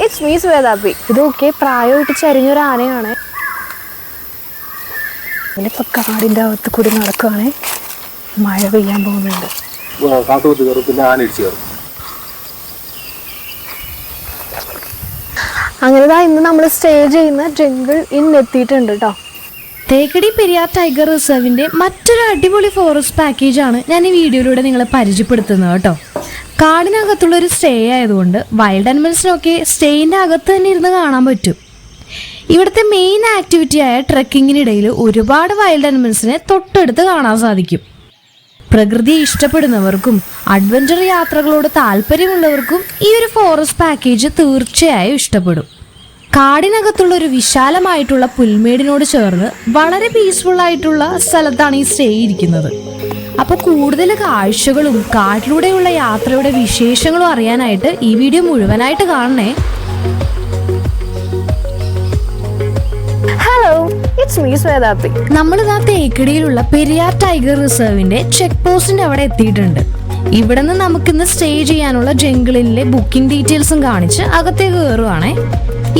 It's മീസ് ശ്വേതാപ്പി ഇതൊക്കെ പ്രായമായിട്ട് ചരിഞ്ഞൊരു ആനയാണ്. ഇനിയിപ്പോൾ കാടിന്റെ അകത്ത് കൂടി നടക്കുവാണേ. മഴ പെയ്യാൻ പോകുന്നുണ്ട്. അങ്ങനെതാ അങ്ങനെ ഇന്ന് നമ്മൾ സ്റ്റേ ചെയ്യുന്ന ജംഗിൾ ഇൻ എത്തിയിട്ടുണ്ട് കേട്ടോ തേക്കടി പെരിയാർ ടൈഗർ റിസർവിന്റെ മറ്റൊരു അടിപൊളി ഫോറസ്റ്റ് പാക്കേജാണ് ഞാൻ ഈ വീഡിയോയിലൂടെ നിങ്ങളെ പരിചയപ്പെടുത്തുന്നത് കേട്ടോ കാടിനകത്തുള്ള ഒരു സ്റ്റേ ആയതുകൊണ്ട് വൈൽഡ് അനിമൽസിനൊക്കെ സ്റ്റേയിന്റെ അകത്ത് തന്നെ ഇരുന്ന് കാണാൻ പറ്റും. ഇവിടുത്തെ മെയിൻ ആക്ടിവിറ്റി ആയ ട്രക്കിങ്ങിനിടയിൽ ഒരുപാട് വൈൽഡ് അനിമൽസിനെ തൊട്ടടുത്ത് കാണാൻ സാധിക്കും. പ്രകൃതിയെ ഇഷ്ടപ്പെടുന്നവർക്കും അഡ്വഞ്ചർ യാത്രകളോട് താല്പര്യമുള്ളവർക്കും ഈ ഒരു ഫോറസ്റ്റ് പാക്കേജ് തീർച്ചയായും ഇഷ്ടപ്പെടും. കാടിനകത്തുള്ള ഒരു വിശാലമായിട്ടുള്ള പുൽമേടിനോട് ചേർന്ന് വളരെ പീസ്ഫുൾ ആയിട്ടുള്ള സ്ഥലത്താണ് ഈ സ്റ്റേ ഇരിക്കുന്നത്. അപ്പോൾ കൂടുതൽ കാഴ്ചകളും കാട്ടിലൂടെയുള്ള യാത്രയുടെ വിശേഷങ്ങളും അറിയാനായിട്ട് ഈ വീഡിയോ മുഴുവനായിട്ട് കാണണേ. ഹലോ ഇറ്റ്സ് മീ ശ്വേതാപ്പി നമ്മളിതാ തേക്കടിയിലുള്ള പെരിയാർ ടൈഗർ റിസർവിന്റെ ചെക്ക് പോസ്റ്റിന്റെ അവിടെ എത്തിയിട്ടുണ്ട്. ഇവിടെ നിന്ന് നമുക്കിന്ന് സ്റ്റേ ചെയ്യാനുള്ള ജംഗിളിലെ ബുക്കിംഗ് ഡീറ്റെയിൽസും കാണിച്ച് അകത്തേക്ക് കയറുവാണേ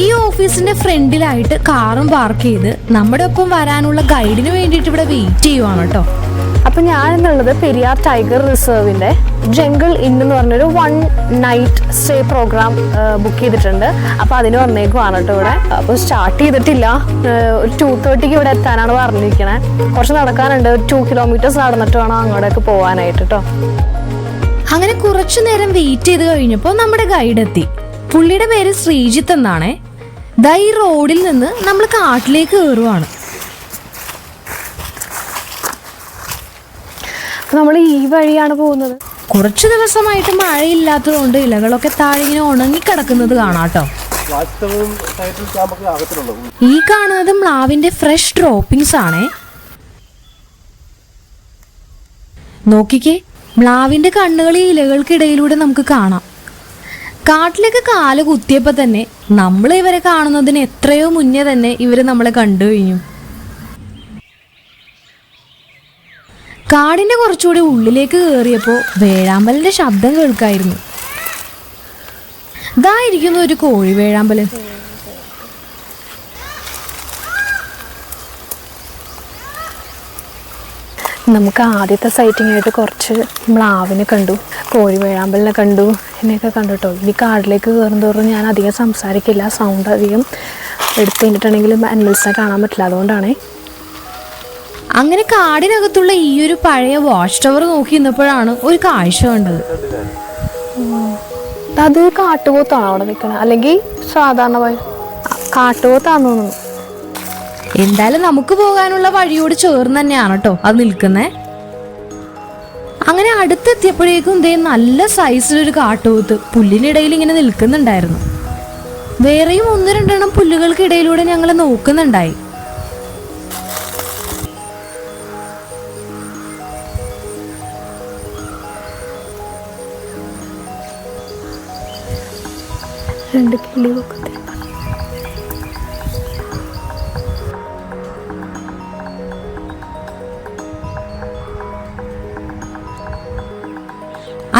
ഈ ഓഫീസിന്റെ ഫ്രണ്ടിലായിട്ട് കാറും പാർക്ക് ചെയ്ത് നമ്മുടെ ഒപ്പം വരാനുള്ള ഗൈഡിന് വേണ്ടിയിട്ട് ഇവിടെ വെയിറ്റ് ചെയ്യുവാണ് കേട്ടോ. അപ്പം ഞാൻ എന്നുള്ളത് പെരിയാർ ടൈഗർ റിസർവിന്റെ ജംഗിൾ ഇൻ എന്ന് പറഞ്ഞൊരു one night stay programme book ചെയ്തിട്ടുണ്ട്. അപ്പോൾ അതിന് വന്നേക്കുവാണ് കേട്ടോ ഇവിടെ. അപ്പോൾ സ്റ്റാർട്ട് ചെയ്തിട്ടില്ല. ഒരു ടു തേർട്ടിക്ക് ഇവിടെ എത്താനാണ് പറഞ്ഞിരിക്കണേ. കുറച്ച് നടക്കാനുണ്ട്. ഒരു ടു കിലോമീറ്റേഴ്സ് നടന്നിട്ട് വേണം അങ്ങോട്ടേക്ക് പോകാനായിട്ട് കേട്ടോ അങ്ങനെ കുറച്ചു നേരം വെയിറ്റ് ചെയ്ത് കഴിഞ്ഞപ്പോൾ നമ്മുടെ ഗൈഡ് എത്തി. പുള്ളിയുടെ പേര് ശ്രീജിത്ത് എന്നാണേ. ദൈ റോഡിൽ നിന്ന് നമ്മൾ കാട്ടിലേക്ക് കയറുവാണ് നമ്മൾ ഈ വഴിയാണ് പോകുന്നത്. കുറച്ചു ദിവസമായിട്ട് മഴയില്ലാത്തതുകൊണ്ട് ഇലകളൊക്കെ താഴെ ഇങ്ങനെ ഉണങ്ങിക്കിടക്കുന്നത് കാണാട്ടോ ഈ കാണുന്നത് മ്ലാവിന്റെ ഫ്രഷ് ഡ്രോപ്പിംഗ്സ് ആണേ. നോക്കിക്കേ മ്ലാവിന്റെ കണ്ണുകൾ ഈ ഇലകൾക്കിടയിലൂടെ നമുക്ക് കാണാം. കാട്ടിലേക്ക് കാൽ കുത്തിയപ്പോൾ തന്നെ നമ്മൾ ഇവരെ കാണുന്നതിന് എത്രയോ മുന്നേ തന്നെ ഇവർ നമ്മളെ കണ്ടു കഴിഞ്ഞു. കാടിന്റെ കുറച്ചുകൂടി ഉള്ളിലേക്ക് കയറിയപ്പോൾ വേഴാമ്പലിന്റെ ശബ്ദം കേൾക്കായിരുന്നു. ഇതായിരിക്കുന്നു ഒരു കോഴി വേഴാമ്പൽ. നമുക്ക് ആദ്യത്തെ സൈറ്റിംഗ് ആയിട്ട് കുറച്ച് മ്ലാവിനെ കണ്ടു കോഴി വേഴാമ്പലിനെ കണ്ടു എന്നെയൊക്കെ കണ്ടു കേട്ടോ ഇനി കാടിലേക്ക് കയറും തോറും ഞാൻ അധികം സംസാരിക്കില്ല സൗണ്ട് അധികം എടുത്ത് കഴിഞ്ഞിട്ടുണ്ടെങ്കിൽ അനിമൽസിനെ കാണാൻ പറ്റില്ല. അതുകൊണ്ടാണേ അങ്ങനെ കാടിനകത്തുള്ള ഈ ഒരു പഴയ വാച്ച് ടവർ നോക്കി നിന്നപ്പോഴാണ് ഒരു കാഴ്ച കണ്ടത്. അത് കാട്ടുപോത്താണോ അവിടെ നിൽക്കുന്നത് അല്ലെങ്കിൽ സാധാരണ കാട്ടുപോത്താന്ന് തോന്നുന്നു. എന്തായാലും നമുക്ക് പോകാനുള്ള വഴിയോട് ചേർന്ന് തന്നെയാണ് കേട്ടോ അത് നിൽക്കുന്നേ. അങ്ങനെ അടുത്തെത്തിയപ്പോഴേക്കും ദേ നല്ല സൈസിലൊരു കാട്ടുപോത്ത് പുല്ലിനിടയിൽ ഇങ്ങനെ നിൽക്കുന്നുണ്ടായിരുന്നു. വേറെയും ഒന്ന് രണ്ടെണ്ണം പുല്ലുകൾക്കിടയിലൂടെ ഞങ്ങൾ നോക്കുന്നുണ്ടായി. രണ്ട് പൊക്കത്തെ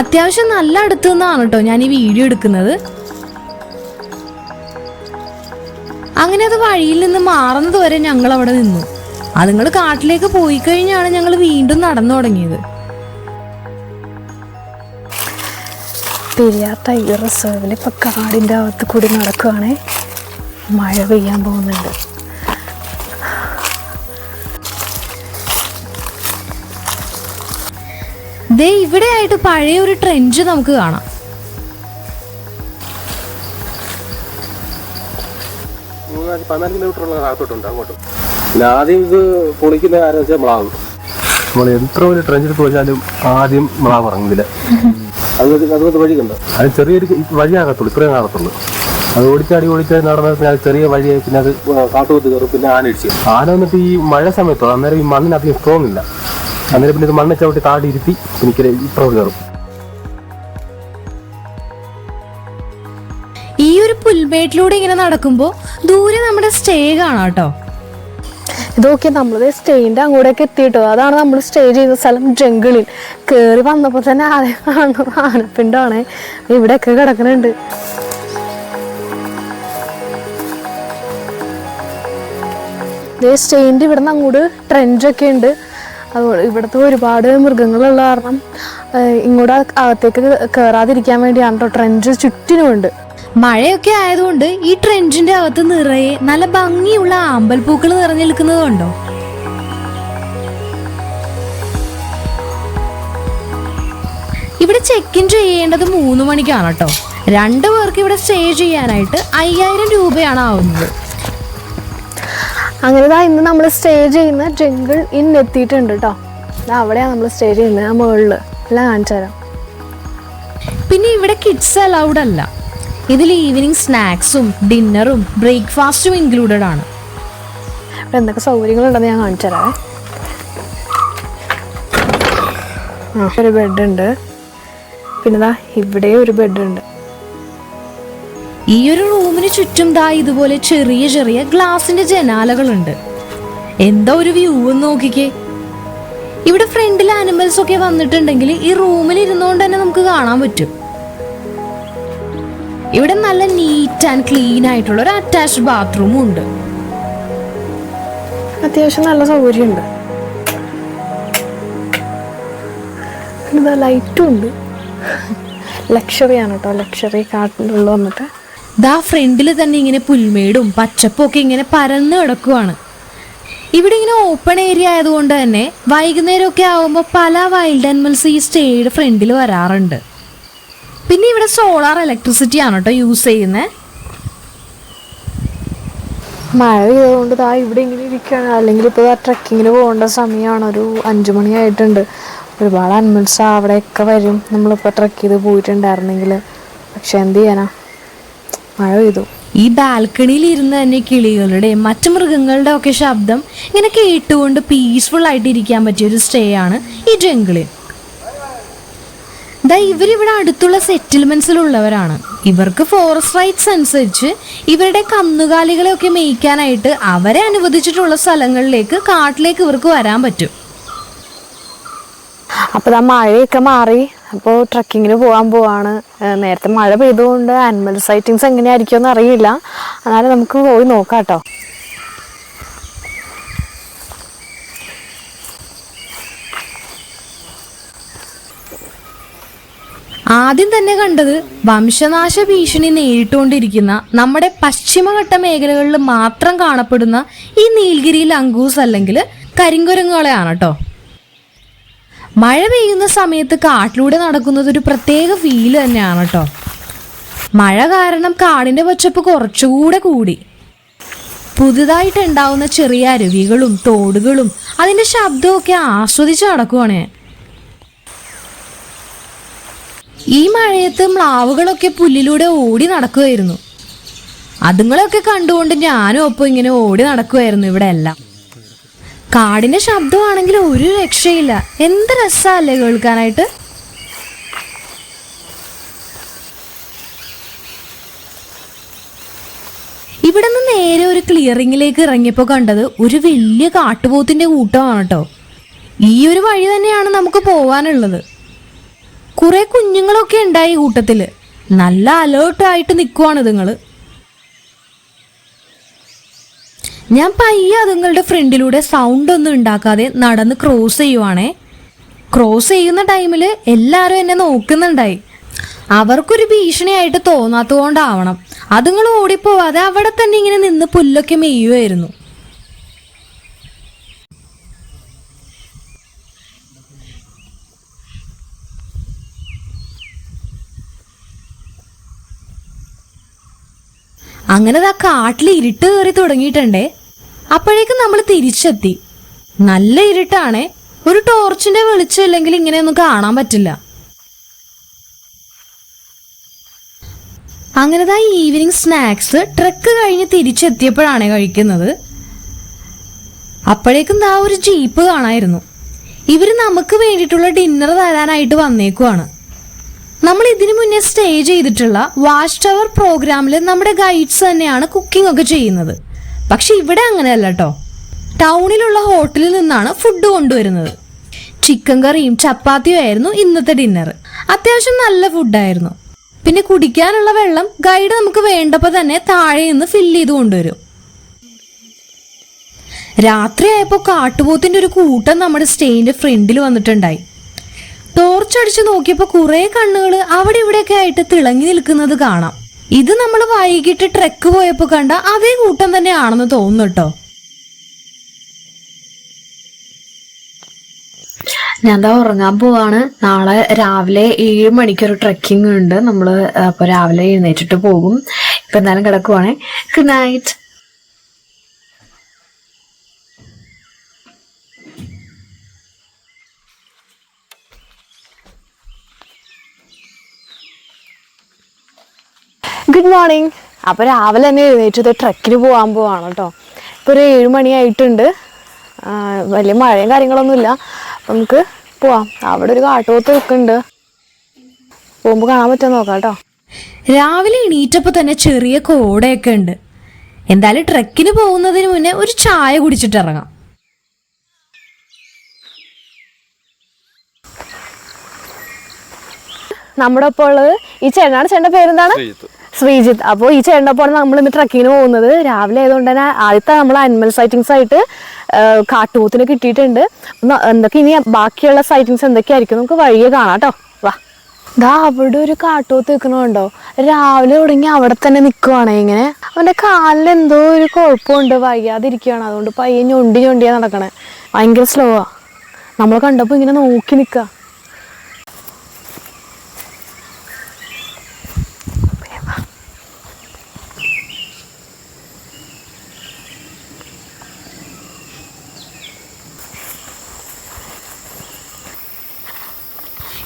അത്യാവശ്യം നല്ല അടുത്തു നിന്നാണ് കേട്ടോ ഞാൻ ഈ വീഡിയോ എടുക്കുന്നത്. അങ്ങനെ അത് വഴിയിൽ നിന്ന് മാറുന്നത് വരെ ഞങ്ങൾ അവിടെ നിന്നു അതുങ്ങൾ കാട്ടിലേക്ക് പോയി കഴിഞ്ഞാണ് ഞങ്ങൾ വീണ്ടും നടന്നു തുടങ്ങിയത്. പെരിയാർ ടൈഗർ റിസർവിൽ ഇപ്പം കാടിന്റെ അകത്ത് കൂടി നടക്കുകയാണേ മഴ പെയ്യാൻ പോകുന്നുണ്ട്. ദേ ഇവിടെ ആയിട്ട് പഴയ ഒരു ട്രെഞ്ച് നമുക്ക് കാണാം. പതിനാല് കിലോമീറ്റർ അകത്തോട്ടുണ്ട് അങ്ങോട്ട്. പിന്നെ ആദ്യം ഇത് പൊളിക്കുന്ന ആരെന്ന് വെച്ചാൽ മ്ലാവ് നമ്മൾ എത്ര വലിയ ട്രെഞ്ച് പോയാലും ആദ്യം മ്ലാവ് ഇറങ്ങുന്നില്ല. അത് ചെറിയൊരു വഴിയാകത്തുള്ളൂ ഇത്രയും കാണത്തുള്ളൂ അത് ഓടിച്ചാടി ഓടിച്ചാടി നടന്ന പിന്നെ അത് ചെറിയ വഴിയായി പിന്നെ അത് കാട്ടുകൊത്ത് കയറും പിന്നെ ആന ഇടിച്ച് ആന വന്നിട്ട് ഈ മഴ സമയത്തോ അന്നേരം ഈ മണ്ണിന് അധികം സ്ട്രോങ് ഇല്ല. അന്നേരം പിന്നെ ഇത് മണ്ണ് ചവിട്ടി താടി ഇരുത്തി എനിക്ക് ഇത്ര കയറും. ഈ ഒരു പുൽമേട്ടിലൂടെ ഇങ്ങനെ നടക്കുമ്പോൾ ദൂരെ നമ്മുടെ സ്റ്റേ കാണാട്ടോ കേട്ടോ. ഇതൊക്കെ നമ്മൾ സ്റ്റേയിന്റെ അങ്ങോട്ടേക്ക് എത്തിയിട്ടോ. അതാണ് നമ്മൾ സ്റ്റേ ചെയ്യുന്ന സ്ഥലം ജംഗിളിൽ കയറി വന്നപ്പോൾ തന്നെ ആദ്യം കാണുന്നത് ആനപ്പിണ്ടാണ്. ഇവിടെയൊക്കെ കിടക്കുന്നുണ്ട് ഇതേ സ്റ്റേയിന്റെ ഇവിടെ നിന്ന് അങ്ങോട്ട് ട്രെൻഡൊക്കെ ഉണ്ട്. അതുപോലെ ഇവിടുത്തെ ഒരുപാട് മൃഗങ്ങളുള്ള കാരണം ഇങ്ങോട്ട് അകത്തേക്ക് കയറാതിരിക്കാൻ വേണ്ടിയാണ് കേട്ടോ ട്രെൻഡ് ചുറ്റിനുമുണ്ട്. മഴയൊക്കെ ആയതുകൊണ്ട് ഈ ട്രെഞ്ചിന്റെ അകത്ത് നിറയെ നല്ല ഭംഗിയുള്ള ആമ്പൽപ്പൂക്കൾ നിറഞ്ഞു നിൽക്കുന്നതുണ്ടോ ഇവിടെ ചെക്ക് ഇൻ ചെയ്യേണ്ടത് മൂന്ന് മണിക്കാണ് കേട്ടോ രണ്ടു പേർക്ക് ഇവിടെ സ്റ്റേ ചെയ്യാനായിട്ട് അയ്യായിരം രൂപയാണ് ആവുന്നത്. അങ്ങനെ ഇന്ന് നമ്മൾ സ്റ്റേ ചെയ്യുന്ന ജംഗിൾ ഇൻ എത്തിയിട്ടുണ്ട് കേട്ടോ അവിടെയാണ് നമ്മൾ സ്റ്റേ ചെയ്യുന്നത് ആ മുകളിൽ എല്ലാം കാണിച്ചു തരാം പിന്നെ ഇവിടെ കിഡ്സ് അലൗഡ് അല്ല. ഇതിൽ ഈവനിങ് സ്നാക്സും ഡിന്നറും ബ്രേക്ക്ഫാസ്റ്റും ഇൻക്ലൂഡഡ് ആണ്. ഇവിടെ എന്തൊക്കെ സൗകര്യങ്ങളുണ്ടെന്ന് ഞാൻ കാണിച്ചു തരാം ഒരു ബെഡുണ്ട് പിന്നെ ദാ ഇവിടെ ഒരു ബെഡുണ്ട് ഈ ഒരു റൂമിന് ചുറ്റും ദാ ഇതുപോലെ ചെറിയ ചെറിയ ഗ്ലാസിന്റെ ജനാലകളുണ്ട്. എന്താ ഒരു വ്യൂ നോക്കിക്കേ. ഇവിടെ ഫ്രണ്ടിൽ ആനിമൽസ് ഒക്കെ വന്നിട്ടുണ്ടെങ്കിൽ ഈ റൂമിൽ ഇരുന്നുകൊണ്ട് തന്നെ നമുക്ക് കാണാൻ പറ്റും. ഇവിടെ നല്ല നീറ്റ് ആൻഡ് ക്ലീൻ ആയിട്ടുള്ള ഒരു അറ്റാച്ച്ഡ് ബാത്റൂമും ഉണ്ട്. അത്യാവശ്യം നല്ല സൗകര്യമുണ്ട്. പിന്നെ ലൈറ്റും ഉണ്ട്. ലക്ഷറി ആണ് കേട്ടോ. ലക്ഷറി കാട്ടിന്റെ ഉള്ളിൽ വന്നിട്ട്. ദാ ഫ്രണ്ടിൽ തന്നെ ഇങ്ങനെ പുൽമേടും പച്ചപ്പും ഒക്കെ ഇങ്ങനെ പരന്ന് കിടക്കുവാണ്. ഇവിടെ ഇങ്ങനെ ഓപ്പൺ ഏരിയ ആയതുകൊണ്ട് തന്നെ വൈകുന്നേരമൊക്കെ ആവുമ്പോൾ പല വൈൽഡ് ആനിമൽസ് ഈ സ്റ്റേയുടെ ഫ്രണ്ടിൽ വരാറുണ്ട്. പിന്നെ ഇവിടെ സോളാർ ഇലക്ട്രിസിറ്റി ആണ് കേട്ടോ യൂസ് ചെയ്യുന്നത് മഴ പെയ്തതുകൊണ്ട് ദാ ഇവിടെ ഇങ്ങനെ ഇരിക്കുകയാണ് അല്ലെങ്കിൽ ഇപ്പോൾ ട്രക്കിങ്ങിന് പോകേണ്ട സമയമാണ്. ഒരു അഞ്ചു മണിയായിട്ടുണ്ട് ഒരുപാട് അനിമൽസ് അവിടെയൊക്കെ വരും. നമ്മളിപ്പോൾ ട്രക്ക് ചെയ്ത് പോയിട്ടുണ്ടായിരുന്നെങ്കിൽ. പക്ഷെ എന്ത് ചെയ്യാനാ? മഴ പെയ്തു. ഈ ബാൽക്കണിയിൽ ഇരുന്ന് തന്നെ കിളികളുടെ മറ്റു മൃഗങ്ങളുടെ ഒക്കെ ശബ്ദം ഇങ്ങനെ കേട്ടുകൊണ്ട് പീസ്ഫുൾ ആയിട്ട് ഇരിക്കാൻ പറ്റിയ ഒരു സ്റ്റേ ആണ് ഈ ജംഗിളിൽ ദാ ഇവരിവിടെ അടുത്തുള്ള സെറ്റിൽമെന്റ്സിലുള്ളവരാണ് ഇവർക്ക് ഫോറസ്റ്റ് റൈറ്റ്സ് അനുസരിച്ച് ഇവരുടെ കന്നുകാലികളെയൊക്കെ മേയ്ക്കാനായിട്ട് അവരെ അനുവദിച്ചിട്ടുള്ള സ്ഥലങ്ങളിലേക്ക് കാട്ടിലേക്ക് ഇവർക്ക് വരാൻ പറ്റും. അപ്പോൾ ആ മഴയൊക്കെ മാറി. അപ്പോൾ ട്രക്കിങ്ങിന് പോകാൻ പോവാണ്. നേരത്തെ മഴ പെയ്തുകൊണ്ട് ആനിമൽ സൈറ്റിങ്സ് എങ്ങനെയായിരിക്കും എന്ന് അറിയില്ല. എന്നാലും നമുക്ക് പോയി നോക്കാം കേട്ടോ ആദ്യം തന്നെ കണ്ടത് വംശനാശ ഭീഷണി നേരിട്ടുകൊണ്ടിരിക്കുന്ന നമ്മുടെ പശ്ചിമഘട്ട മേഖലകളിൽ മാത്രം കാണപ്പെടുന്ന ഈ നീൽഗിരിയിൽ അങ്കൂസ് അല്ലെങ്കിൽ കരിങ്കുരങ്ങുകളെയാണ് കേട്ടോ മഴ പെയ്യുന്ന സമയത്ത് കാട്ടിലൂടെ നടക്കുന്നത് ഒരു പ്രത്യേക ഫീൽ തന്നെയാണ് കേട്ടോ. മഴ കാരണം കാടിന്റെ പച്ചപ്പ് കുറച്ചുകൂടെ കൂടി. പുതുതായിട്ട് ഉണ്ടാവുന്ന ചെറിയ അരുവികളും തോടുകളും അതിന്റെ ശബ്ദമൊക്കെ ആസ്വദിച്ച് നടക്കുവാണ്. ഈ മഴയത്ത് മ്ലാവുകളൊക്കെ പുല്ലിലൂടെ ഓടി നടക്കുമായിരുന്നു അതുങ്ങളൊക്കെ കണ്ടുകൊണ്ട് ഞാനും ഒപ്പം ഇങ്ങനെ ഓടി നടക്കുമായിരുന്നു ഇവിടെ എല്ലാം കാടിന്റെ ശബ്ദമാണെങ്കിൽ ഒരു രക്ഷയില്ല. എന്ത് രസമല്ലേ കേൾക്കാനായിട്ട്? ഇവിടെ നിന്ന് നേരെ ഒരു ക്ലിയറിങ്ങിലേക്ക് ഇറങ്ങിയപ്പോൾ കണ്ടത് ഒരു വലിയ കാട്ടുപോത്തിന്റെ കൂട്ടമാണ് കേട്ടോ ഈ ഒരു വഴി തന്നെയാണ് നമുക്ക് പോവാനുള്ളത്. കുറെ കുഞ്ഞുങ്ങളൊക്കെ ഉണ്ടായി കൂട്ടത്തിൽ നല്ല അലേർട്ടായിട്ട് നിൽക്കുവാണ് ഇതുങ്ങൾ. ഞാൻ പയ്യെ അതുങ്ങളുടെ ഫ്രണ്ടിലൂടെ സൗണ്ട് ഒന്നും ഉണ്ടാക്കാതെ നടന്ന് ക്രോസ് ചെയ്യുവാണേ. ക്രോസ് ചെയ്യുന്ന ടൈമിൽ എല്ലാവരും എന്നെ നോക്കുന്നുണ്ടായി. അവർക്കൊരു ഭീഷണിയായിട്ട് തോന്നാത്തതുകൊണ്ടാവണം. അതുങ്ങൾ ഓടിപ്പോവാതെ അവിടെ തന്നെ ഇങ്ങനെ നിന്ന് പുല്ലൊക്കെ മെയ്യുമായിരുന്നു അങ്ങനെ ദാ കാട്ടിൽ ഇരുട്ട് കയറി തുടങ്ങിയിട്ടുണ്ടേ. അപ്പോഴേക്കും നമ്മൾ തിരിച്ചെത്തി. നല്ല ഇരുട്ടാണേ. ഒരു ടോർച്ചിന്റെ വെളിച്ചം ഇല്ലെങ്കിൽ ഇങ്ങനെയൊന്നും കാണാൻ പറ്റില്ല. അങ്ങനെ ദാ ഈവനിങ് സ്നാക്സ് ട്രക്ക് കഴിഞ്ഞ് തിരിച്ചെത്തിയപ്പോഴാണ് കഴിക്കുന്നത്. അപ്പോഴേക്കും ദാ ഒരു ജീപ്പ് കാണായിരുന്നു. ഇവർ നമുക്ക് വേണ്ടിയിട്ടുള്ള ഡിന്നർ തരാനായിട്ട് വന്നേക്കുവാണ്. നമ്മൾ ഇതിനു മുന്നേ സ്റ്റേ ചെയ്തിട്ടുള്ള വാഷ് ടവർ പ്രോഗ്രാമിൽ നമ്മുടെ ഗൈഡ്സ് തന്നെയാണ് കുക്കിംഗ് ഒക്കെ ചെയ്യുന്നത്. പക്ഷെ ഇവിടെ അങ്ങനെയല്ല കേട്ടോ ടൗണിലുള്ള ഹോട്ടലിൽ നിന്നാണ് ഫുഡ് കൊണ്ടുവരുന്നത്. ചിക്കൻ കറിയും ചപ്പാത്തിയും ആയിരുന്നു ഇന്നത്തെ ഡിന്നർ അത്യാവശ്യം നല്ല ഫുഡായിരുന്നു പിന്നെ കുടിക്കാനുള്ള വെള്ളം ഗൈഡ് നമുക്ക് വേണ്ടപ്പോൾ തന്നെ താഴെ നിന്ന് ഫില്ല് ചെയ്ത് കൊണ്ടുവരും. രാത്രിയായപ്പോൾ കാട്ടുപോത്തിന്റെ ഒരു കൂട്ടം നമ്മുടെ സ്റ്റേയിന്റെ ഫ്രണ്ടിൽ വന്നിട്ടുണ്ടായി. അടിച്ചു നോക്കിയപ്പോൾ കുറെ കണ്ണുകൾ അവിടെ ഇവിടെയൊക്കെ ആയിട്ട് തിളങ്ങി നിൽക്കുന്നത് കാണാം. ഇത് നമ്മൾ വൈകിട്ട് ട്രെക്ക് പോയപ്പോൾ കണ്ട അതേ കൂട്ടം തന്നെയാണെന്ന് തോന്നുന്നു കേട്ടോ ഞാൻ എന്താ ഉറങ്ങാൻ പോവാണ്. നാളെ രാവിലെ ഏഴ് മണിക്കൊരു ട്രെക്കിംഗ് ഉണ്ട്. നമ്മൾ അപ്പോൾ രാവിലെ എഴുന്നേറ്റിട്ട് പോകും. ഇപ്പം എന്തായാലും കിടക്കുവാണേ. ഗുഡ് നൈറ്റ് ഗുഡ് മോർണിംഗ് അപ്പോൾ രാവിലെ തന്നെ എഴുന്നേറ്റത് ട്രക്കിന് പോകാൻ പോവാണ് കേട്ടോ ഇപ്പോൾ ഒരു ഏഴ് മണിയായിട്ടുണ്ട് വലിയ മഴയും കാര്യങ്ങളൊന്നുമില്ല അപ്പം നമുക്ക് പോവാം. അവിടെ ഒരു കാട്ടുപോത്ത് നിൽക്കുന്നുണ്ട്. പോകുമ്പോൾ കാണാൻ പറ്റുമോ നോക്കാം കേട്ടോ രാവിലെ എണീറ്റപ്പോൾ തന്നെ ചെറിയ കോടയൊക്കെ ഉണ്ട്. എന്തായാലും ട്രക്കിന് പോകുന്നതിന് മുന്നേ ഒരു ചായ കുടിച്ചിട്ട് ഇറങ്ങാം. നമ്മുടെ ഒപ്പം ഉള്ളത് ഈ ചേട്ടനാണ്. ചേട്ടന്റെ പേരെന്താണ്? ശ്രീജിത്ത്. അപ്പോൾ ഈ ചേട്ടന്റെ നമ്മൾ ഇന്ന് ട്രക്കിങ്ങിന് പോകുന്നത്. രാവിലെ ആയതുകൊണ്ട് തന്നെ ആദ്യത്തെ നമ്മൾ അനിമൽ സൈറ്റിങ്സ് ആയിട്ട് കാട്ടുപോത്തിനെ കിട്ടിയിട്ടുണ്ട്. എന്തൊക്കെ ഇനി ബാക്കിയുള്ള സൈറ്റിങ്സ് എന്തൊക്കെയായിരിക്കും നമുക്ക് വഴിയെ കാണാം കേട്ടോ വാ. ദാ അവിടെ ഒരു കാട്ടുപോത്ത് നിൽക്കണുണ്ടോ രാവിലെ തുടങ്ങി അവിടെ തന്നെ നിൽക്കുവാണേ ഇങ്ങനെ. അവന്റെ കാലിൽ എന്തോ ഒരു കുഴപ്പമുണ്ട് വയ്യാതിരിക്കുകയാണ്. അതുകൊണ്ട് പയ്യെ ഞൊണ്ടി ഞൊണ്ടിയാണ് നടക്കണേ. ഭയങ്കര സ്ലോ ആ. നമ്മൾ കണ്ടപ്പോൾ ഇങ്ങനെ നോക്കി നിൽക്കുക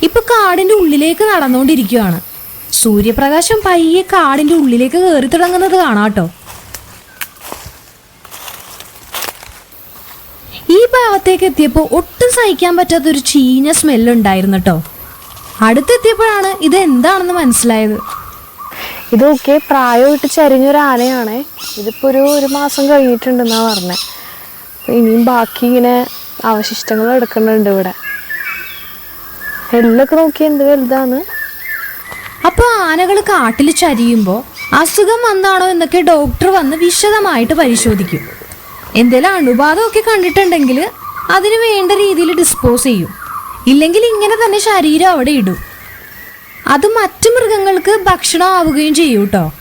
ഇപ്പൊ കാടിന്റെ ഉള്ളിലേക്ക് നടന്നുകൊണ്ടിരിക്കുകയാണ്. സൂര്യപ്രകാശം പയ്യെ കാടിന്റെ ഉള്ളിലേക്ക് കയറി തുടങ്ങുന്നത് കാണാട്ടോ. ഈ ഭാഗത്തേക്ക് എത്തിയപ്പോൾ ഒട്ടും സഹിക്കാൻ പറ്റാത്ത ഒരു ചീഞ്ഞ സ്മെല്ല് ഉണ്ടായിരുന്നു കേട്ടോ അടുത്തെത്തിയപ്പോഴാണ് ഇത് എന്താണെന്ന് മനസ്സിലായത്. ഇതൊക്കെ പ്രായമായിട്ട് ചരിഞ്ഞൊരു ആനയാണേ. ഇതിപ്പോൾ ഒരു ഒരു മാസം കഴിഞ്ഞിട്ടുണ്ടെന്നാ പറഞ്ഞത് ഇനിയും ബാക്കി ഇങ്ങനെ അവശിഷ്ടങ്ങൾ എടുക്കുന്നുണ്ട് ഇവിടെ. എല്ലൊക്കെ നോക്കി എന്ത് വലുതാണ്? അപ്പൊ ആനകൾ കാട്ടിൽ ചരിയുമ്പോൾ അസുഖം വന്നാണോ എന്നൊക്കെ ഡോക്ടർ വന്ന് വിശദമായിട്ട് പരിശോധിക്കും. എന്തെങ്കിലും അണുബാധമൊക്കെ കണ്ടിട്ടുണ്ടെങ്കിൽ അതിന് വേണ്ട രീതിയിൽ ഡിസ്പോസ് ചെയ്യും. ഇല്ലെങ്കിൽ ഇങ്ങനെ തന്നെ ശരീരം അവിടെ ഇടും. അത് മറ്റു മൃഗങ്ങൾക്ക് ഭക്ഷണം ആവുകയും ചെയ്യും കേട്ടോ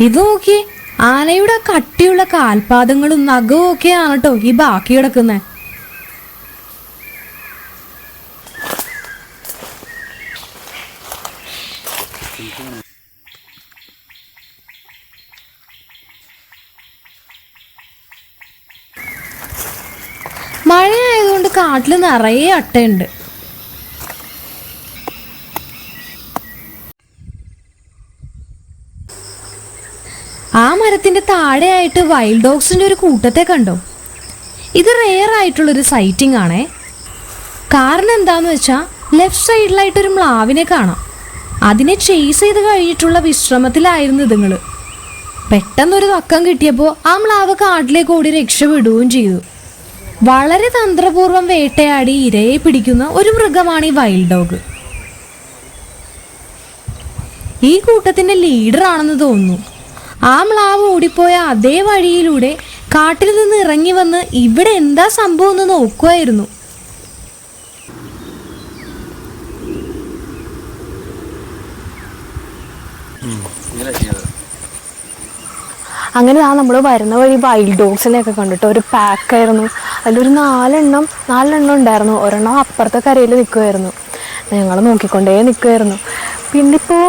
ഇത് നോക്കി ആനയുടെ കട്ടിയുള്ള കാൽപാദങ്ങളും നഖവും ഒക്കെയാണ് കേട്ടോ ഈ ബാക്കി കിടക്കുന്നത് നിറയെ അട്ടയുണ്ട്. ആ മരത്തിന്റെ താഴെയായിട്ട് വൈൽഡ് ഡോഗ്സിന്റെ ഒരു കൂട്ടത്തെ കണ്ടോ? ഇത് റെയർ ആയിട്ടുള്ളൊരു സൈറ്റിംഗ് ആണേ. കാരണം എന്താന്ന് വെച്ചാൽ ലെഫ്റ്റ് സൈഡിലായിട്ടൊരു മ്ലാവിനെ കാണാം. അതിനെ ചേസ് ചെയ്ത് കഴിഞ്ഞിട്ടുള്ള വിശ്രമത്തിലായിരുന്നു ഇതുങ്ങൾ. പെട്ടെന്നൊരു തക്കം കിട്ടിയപ്പോൾ ആ മ്ലാവ് കാട്ടിലേക്ക് ഓടി രക്ഷപ്പെടുകയും ചെയ്തു. വളരെ തന്ത്രപൂർവം വേട്ടയാടി ഇരയെ പിടിക്കുന്ന ഒരു മൃഗമാണ് ഈ വൈൽഡ് ഡോഗ് ഈ കൂട്ടത്തിന്റെ ലീഡർ ആണെന്ന് തോന്നുന്നു. ആ മ്ലാവ് ഓടിപ്പോയ അതേ വഴിയിലൂടെ കാട്ടിൽ നിന്ന് ഇറങ്ങി വന്ന് ഇവിടെ എന്താ സംഭവം എന്ന് നോക്കുമായിരുന്നു അങ്ങനെ ആ നമ്മൾ വരുന്ന വഴി വൈൽഡ് ഡോഗ്സിനെയൊക്കെ കണ്ടിട്ട് ഒരു പാക്കായിരുന്നു അതിലൊരു നാലെണ്ണം നാലെണ്ണം ഉണ്ടായിരുന്നു. ഒരെണ്ണം അപ്പുറത്തെ കരയിൽ നിൽക്കുമായിരുന്നു ഞങ്ങൾ നോക്കിക്കൊണ്ടേ നിൽക്കുമായിരുന്നു പിന്നെ ഇപ്പോൾ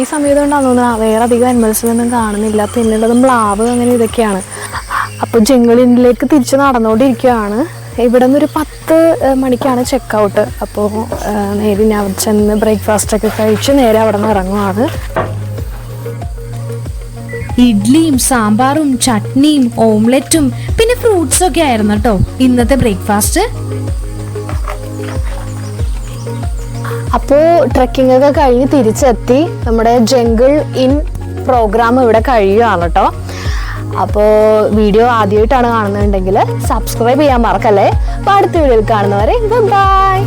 ഈ സമയത്ത് കൊണ്ടാണ് തോന്നുന്നത് വേറെ അധികം അനിമൽസിനൊന്നും കാണുന്നില്ല. പിന്നുള്ളത് മ്ലാവ് അങ്ങനെ ഇതൊക്കെയാണ്. അപ്പോൾ ജംഗിളിലേക്ക് തിരിച്ച് നടന്നുകൊണ്ടിരിക്കുകയാണ് ഇവിടെ നിന്നൊരു പത്ത് മണിക്കാണ് ചെക്ക് ഔട്ട് അപ്പോൾ നേരെ ഞാൻ ചെന്ന് ബ്രേക്ക്ഫാസ്റ്റ് ഒക്കെ കഴിച്ച് നേരെ അവിടെ നിന്ന് ഇറങ്ങുവാണ്. ഇഡ്ലിയും സാമ്പാറും ചട്നിയും ഓംലെറ്റും പിന്നെ ഫ്രൂട്ട്സും ഒക്കെ ആയിരുന്നു കേട്ടോ. ഇന്നത്തെ ബ്രേക്ക്ഫാസ്റ്റ് അപ്പോ ട്രക്കിംഗ് ഒക്കെ കഴിഞ്ഞ് തിരിച്ചെത്തി. നമ്മുടെ ജംഗിൾ ഇൻ പ്രോഗ്രാം ഇവിടെ കഴിയുകയാണ് കേട്ടോ അപ്പോൾ വീഡിയോ ആദ്യമായിട്ടാണ് കാണുന്നുണ്ടെങ്കിൽ സബ്സ്ക്രൈബ് ചെയ്യാൻ മറക്കല്ലേ. അപ്പോൾ അടുത്ത വീഡിയോയിൽ കാണുന്നവരെ ബൈ